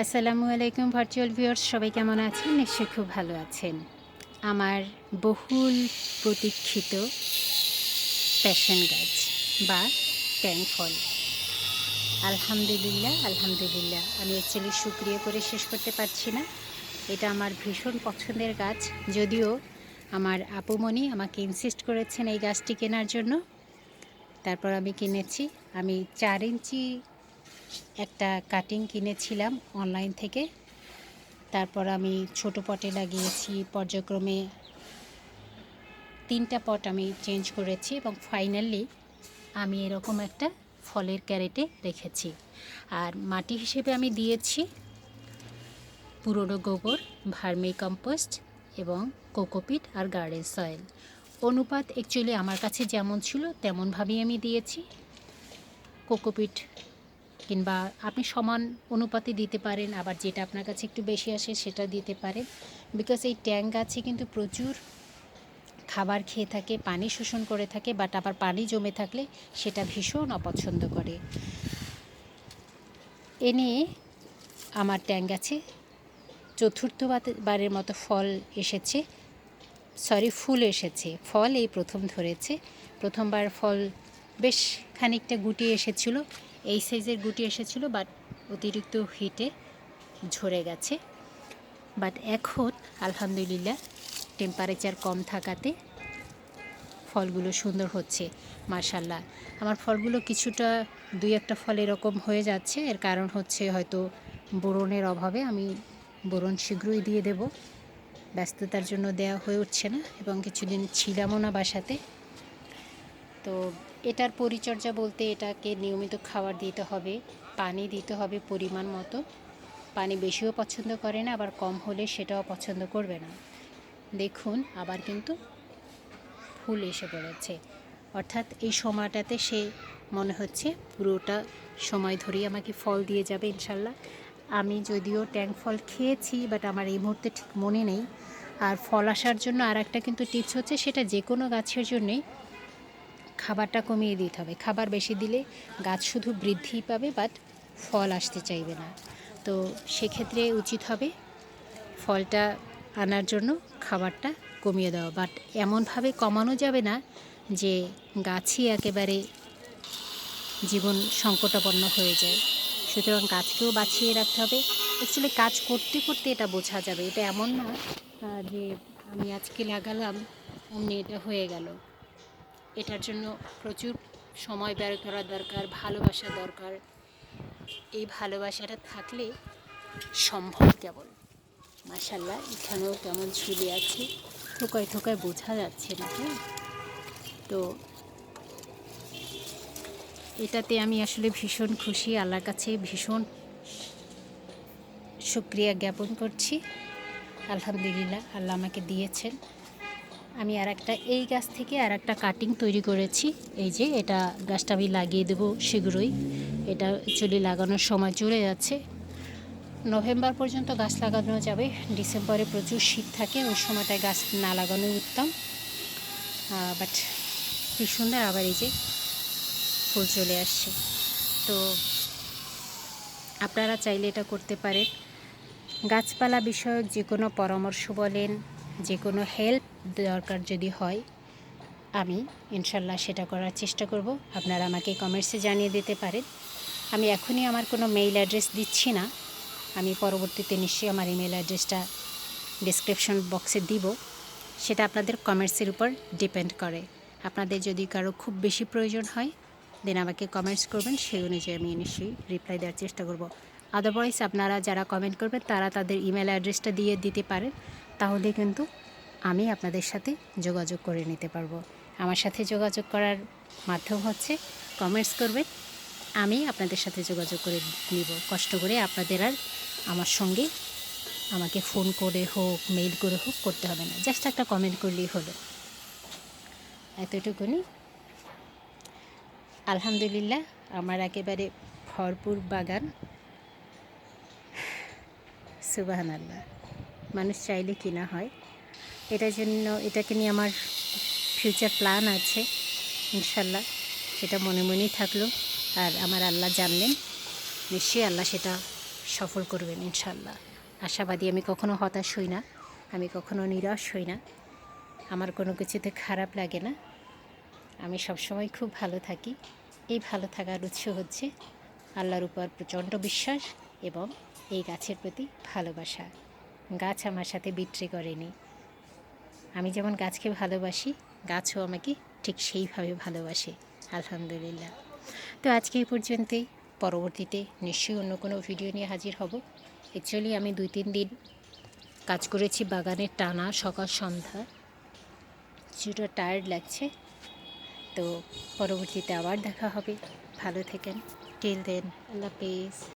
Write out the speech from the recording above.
আসসালামু আলাইকুম virtual viewers সবাই কেমন আছেন? নিশ্চয়ই খুব ভালো আছেন। আমার বহুল প্রতীক্ষিত প্যাশন গাছ বা ট্যাং ফল আলহামদুলিল্লাহ আলহামদুলিল্লাহ। আমি অ্যাকচুয়ালি সুক্রিয়া করে শেষ করতে পারছি না। এটা আমার ভীষণ পছন্দের গাছ। যদিও আমার আপুমণি আমাকে ইনসিস্ট করেছেন এই গাছটি কেনার জন্য। তারপর আমি কিনেছি। আমি চার ইঞ্চি একটা কাটিং কিনেছিলাম অনলাইন থেকে। তারপর আমি ছোট পটে লাগিয়েছি, পর্যায়ক্রমে তিনটা পট আমি চেঞ্জ করেছি এবং ফাইনালি আমি এরকম একটা ফলের ক্যারেটে রেখেছি। আর মাটি হিসেবে আমি দিয়েছি পুরনো গোবর, ভার্মি কম্পোস্ট এবং কোকোপিট আর গার্ডেন সয়েল অনুপাত অ্যাকচুয়ালি আমার কাছে যেমন ছিল, তেমনভাবেই আমি দিয়েছি। কোকোপিট কিংবা আপনি সমান অনুপাতে দিতে পারেন, আবার যেটা আপনার কাছে একটু বেশি আসে সেটা দিতে পারেন। বিকজ এই ট্যাং গাছে কিন্তু প্রচুর খাবার খেয়ে থাকে, পানি শোষণ করে থাকে বাট আবার পানি জমে থাকলে সেটা ভীষণ অপছন্দ করে। এ নিয়ে আমার ট্যাং গাছে চতুর্থবারের মতো ফল এসেছে। সরি ফুল এসেছে। ফল এই প্রথম ধরেছে। প্রথমবার ফল বেশ খানিকটা গুটি এসেছিল। এই সাইজের গুটি এসেছিল বাট অতিরিক্ত হিটে ঝরে গেছে। বাট এখন, আলহামদুলিল্লাহ টেম্পারেচার কম থাকাতে ফলগুলো সুন্দর হচ্ছে মার্শাল্লাহ আমার ফলগুলো কিছুটা, দুই একটা ফল এরকম হয়ে যাচ্ছে, এর কারণ হচ্ছে হয়তো বোরনের অভাবে আমি বোরন শীঘ্রই দিয়ে দেব। ব্যস্ততার জন্য দেওয়া হয়ে উঠছে না, এবং কিছুদিন ছিলামও না বাসাতে। তো এটার পরিচর্যা বলতে এটাকে নিয়মিত খাবার দিতে হবে, পানি দিতে হবে পরিমাণ মতো। পানি বেশিও পছন্দ করে না, আবার কম হলে সেটাও পছন্দ করবে না। দেখুন, আবার কিন্তু ফুল এসে পড়েছে। অর্থাৎ এই সময়টাতে সে মনে হচ্ছে পুরোটা সময় ধরেই আমাকে ফল দিয়ে যাবে, ইনশাল্লাহ। আমি যদিও ট্যাং ফল খেয়েছি, বাট আমার এই মুহূর্তে ঠিক মনে নেই। আর ফল আসার জন্য আর একটা কিন্তু টিপস হচ্ছে, সেটা যে কোনো গাছের জন্যেই খাবারটা কমিয়ে দিতে হবে। খাবার বেশি দিলে গাছ শুধু বৃদ্ধি পাবে বাট ফল আসতে চাইবে না। তো সেক্ষেত্রে উচিত হবে ফলটা আনার জন্য খাবারটা কমিয়ে দেওয়া। বাট এমনভাবে কমানো যাবে না যে গাছই একেবারে জীবন সংকটাপন্ন হয়ে যায়। সুতরাং গাছকেও বাঁচিয়ে রাখতে হবে। অ্যাকচুয়ালি কাজ করতে করতে এটা বোঝা যাবে। এটা এমন না যে আমি আজকে লাগালাম, অমনি এটা হয়ে গেল। এটার জন্য প্রচুর সময় ব্যয় করা দরকার, ভালোবাসা দরকার। এই ভালোবাসাটা থাকলে সম্ভব কেবল মাসাল্লাহ এখানেও কেমন ঝুলে আছে? ঠোকায় ঠোকায় বোঝা যাচ্ছে না হ্যাঁ? তো এটাতে আমি আসলে ভীষণ খুশি, আল্লাহর কাছে ভীষণ শুক্রিয়া জ্ঞাপন করছি। আলহামদুলিল্লাহ, আল্লাহ আমাকে দিয়েছেন। আমি আর একটা এই গাছ থেকে আর একটা কাটিং তৈরি করেছি। এই যে, এটা গাছটা আমি লাগিয়ে দেবো শীঘ্রই। এটা চুলি লাগানোর সময় চলে যাচ্ছে। নভেম্বর পর্যন্ত গাছ লাগানো যাবে। ডিসেম্বরে প্রচুর শীত থাকে, ওই সময়টায় গাছ না লাগানোই উত্তম। বাট কি সুন্দর আবার এই যে ফুল চলে আসছে। তো আপনারা চাইলে এটা করতে পারেন। গাছপালা বিষয়ক যে কোনো পরামর্শ বলেন। যে কোনো হেল্প দরকার যদি হয়, আমি ইনশাল্লাহ সেটা করার চেষ্টা করব। আপনারা আমাকে কমেন্টসে জানিয়ে দিতে পারেন। আমি এখনই আমার কোনো মেইল অ্যাড্রেস দিচ্ছি না। আমি পরবর্তীতে নিশ্চয়ই আমার ইমেল অ্যাড্রেসটা ডিসক্রিপশন বক্সে দিব। সেটা আপনাদের কমেন্টসের উপর ডিপেন্ড করে। আপনাদের যদি কারও খুব বেশি প্রয়োজন হয় দেন আমাকে কমেন্টস করবেন। সেই অনুযায়ী আমি নিশ্চয়ই রিপ্লাই দেওয়ার চেষ্টা করব। আদারওয়াইজ আপনারা যারা কমেন্ট করবেন, তারা তাদের ইমেল অ্যাড্রেসটা দিয়ে দিতে পারেন। তাহলে কিন্তু আমি আপনাদের সাথে যোগাযোগ করে নিতে পারব। আমার সাথে যোগাযোগ করার মাধ্যম হচ্ছে কমেন্টস করবেন, আমি আপনাদের সাথে যোগাযোগ করে নিব। কষ্ট করে আপনাদের আর আমার সঙ্গে আমাকে ফোন করে হোক, মেইল করে হোক, করতে হবে না। জাস্ট একটা কমেন্ট করলেই হলো। এতটুকুনি। আলহামদুলিল্লাহ, আমার একেবারে ভরপুর বাগান। সুবাহান আল্লাহ মানুষ চাইলে কিনা হয়। এটার জন্য, এটাকে নিয়ে আমার ফিউচার প্ল্যান আছে, ইনশাল্লাহ। সেটা মনে মনেই থাকল। আর আমার আল্লাহ জানলেন, নিশ্চয়ই আল্লাহ সেটা সফল করবেন, ইনশাল্লাহ। আশাবাদী, আমি কখনো হতাশ হই না। আমি কখনো নিরাশ হই না। আমার কোনো কিছুতে খারাপ লাগে না। আমি সবসময় খুব ভালো থাকি। এই ভালো থাকার উৎস হচ্ছে আল্লাহর উপর প্রচণ্ড বিশ্বাস এবং এই গাছের প্রতি ভালোবাসা। গাছ আমার সাথে বিট্রে করেনি। আমি যেমন গাছকে ভালোবাসি, গাছও আমাকে ঠিক সেইভাবে ভালোবাসে, আলহামদুলিল্লাহ। তো আজকে এই পর্যন্তই। পরবর্তীতে নিশ্চয়ই অন্য কোনো ভিডিও নিয়ে হাজির হব। অ্যাকচুয়ালি আমি দুই তিন দিন কাজ করেছি বাগানের টানা সকাল সন্ধ্যা। কিছুটা টায়ার্ড লাগছে। তো পরবর্তীতে আবার দেখা হবে। ভালো থেকেন। টিল দেন আল্লাহ হাফেজ।